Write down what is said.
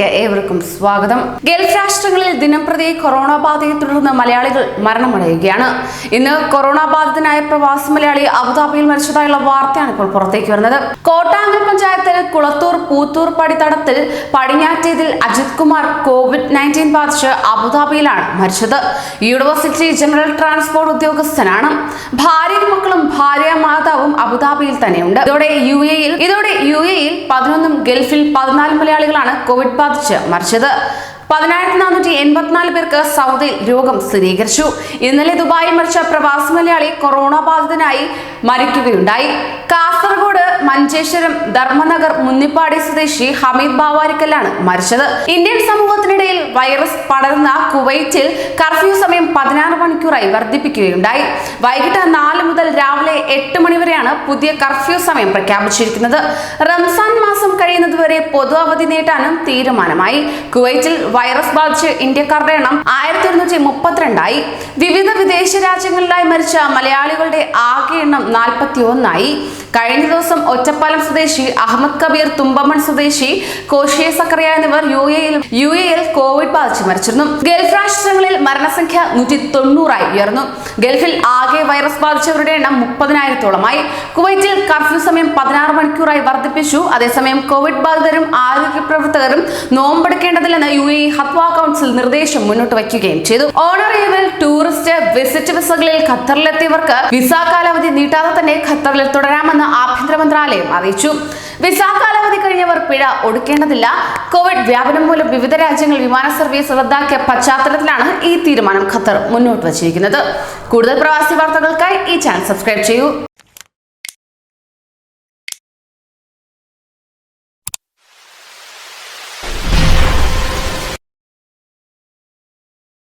ഏവർക്കും സ്വാഗതം. ഗൾഫ് രാഷ്ട്രങ്ങളിൽ ദിനംപ്രതി കൊറോണ ബാധയെ തുടർന്ന് മലയാളികൾ മരണമടയുകയാണ്. ഇന്ന് കൊറോണ ബാധിതനായ പ്രവാസി മലയാളി അബുദാബിയിൽ മരിച്ചതായുള്ള വാർത്തയാണ് ഇപ്പോൾ പുറത്തേക്ക് വരുന്നത്. കോട്ടാങ്കൽ പഞ്ചായത്തിൽ കുളത്തൂർ പൂത്തൂർ പടിത്തടത്തിൽ പടിഞ്ഞാറ്റേതിൽ അജിത് കുമാർ കോവിഡ് നയന്റീൻ ബാധിച്ച് അബുദാബിയിലാണ് മരിച്ചത്. യൂണിവേഴ്സിറ്റി ജനറൽ ട്രാൻസ്പോർട്ട് ഉദ്യോഗസ്ഥനാണ്. ഭാര്യയും മക്കളും ഭാര്യ മാതാവും അബുദാബിയിൽ തന്നെയുണ്ട്. ഇതോടെ യു എയിൽ ഇതോടെ യു എയിൽ പതിനൊന്നും ഗൾഫിൽ പതിനാല് മലയാളികളാണ് കോവിഡ് ബാധിച്ച് മരിച്ചത്. പതിനായിരത്തി നാനൂറ്റി എൺപത്തിനാല് പേർക്ക് സൗദിയിൽ രോഗം സ്ഥിരീകരിച്ചു. ഇന്നലെ ദുബായിൽ മരിച്ച പ്രവാസി മലയാളി കൊറോണ ബാധിതനായി മരിക്കുകയുണ്ടായി. കാസർഗോഡ് മഞ്ചേശ്വരം ധർമ്മനഗർ മുന്നിപ്പാടി സ്വദേശി ഹമീദ് ബാവാരിക്കലാണ് മരിച്ചത്. ഇന്ത്യൻ സമൂഹത്തിനിടയിൽ വൈറസ് പടർന്ന കുവൈറ്റിൽ കർഫ്യൂ സമയം പതിനാറ് മണിക്കൂറായി വർദ്ധിപ്പിക്കുകയുണ്ടായി. വൈകിട്ട് നാല് മുതൽ രാവിലെ എട്ട് മണിവരെയാണ് പുതിയ കർഫ്യൂ സമയം പ്രഖ്യാപിച്ചിരിക്കുന്നത്. റംസാൻ മാസം കഴിയുന്നതുവരെ പൊതു അവധി നീട്ടാനും തീരുമാനമായി. കുവൈറ്റിൽ വൈറസ് ബാധിച്ച് ഇന്ത്യക്കാരുടെ എണ്ണം ആയിരത്തി ഒരുന്നൂറ്റി മുപ്പത്തിരണ്ടായി. വിവിധ വിദേശ രാജ്യങ്ങളിലായി മരിച്ച മലയാളികളുടെ ആകെ എണ്ണം നാൽപ്പത്തി ഒന്നായി കഴിഞ്ഞ ദിവസം ഒറ്റപ്പാലം സ്വദേശി അഹമ്മദ് കബീർ തുമ്പമൺ സ്വദേശി കോഷിയ സക്കറിയ എന്നിവർ യു എയിൽ യു എയിൽ കോവിഡ് ബാധിച്ച് മരിച്ചിരുന്നു. ഗൾഫ് രാഷ്ട്രങ്ങളിൽ മരണസംഖ്യ നൂറ്റി തൊണ്ണൂറായി ഉയർന്നു. ഗൾഫിൽ ആകെ വൈറസ് ബാധിച്ചവരുടെ എണ്ണം മുപ്പതിനായിരത്തോളമായി. കുവൈറ്റിൽ കർഫ്യൂ സമയം പതിനാറ് മണിക്കൂറായി വർദ്ധിപ്പിച്ചു. അതേസമയം കോവിഡ് ബാധിതരും ആരോഗ്യ പ്രവർത്തകരും നോമ്പെടുക്കേണ്ടതില്ലെന്ന് യു എ ഹത്വ കൗൺസിൽ നിർദ്ദേശം മുന്നോട്ട് വയ്ക്കുകയും ചെയ്തു. ഓണറേബിൾ ടൂറിസ്റ്റ് വിസിറ്റ് വിസകളിൽ ഖത്തറിലെത്തിയവർക്ക് വിസ കാലാവധി നീട്ടാതെ തന്നെ ഖത്തറിൽ തുടരാമെന്ന് ആഭ്യന്തര മന്ത്രാലയം അറിയിച്ചു. വിസ കാലാവധി കഴിഞ്ഞവർ പിഴ ഒടുക്കേണ്ടതില്ല. കോവിഡ് വ്യാപനം മൂലം വിവിധ രാജ്യങ്ങൾ വിമാന സർവീസ് റദ്ദാക്കിയ പശ്ചാത്തലത്തിലാണ് ഈ തീരുമാനം ഖത്തർ മുന്നോട്ട് വച്ചിരിക്കുന്നത്. കൂടുതൽ പ്രവാസി വാർത്തകൾക്കായി ഈ ചാനൽ സബ്സ്ക്രൈബ് ചെയ്യൂ.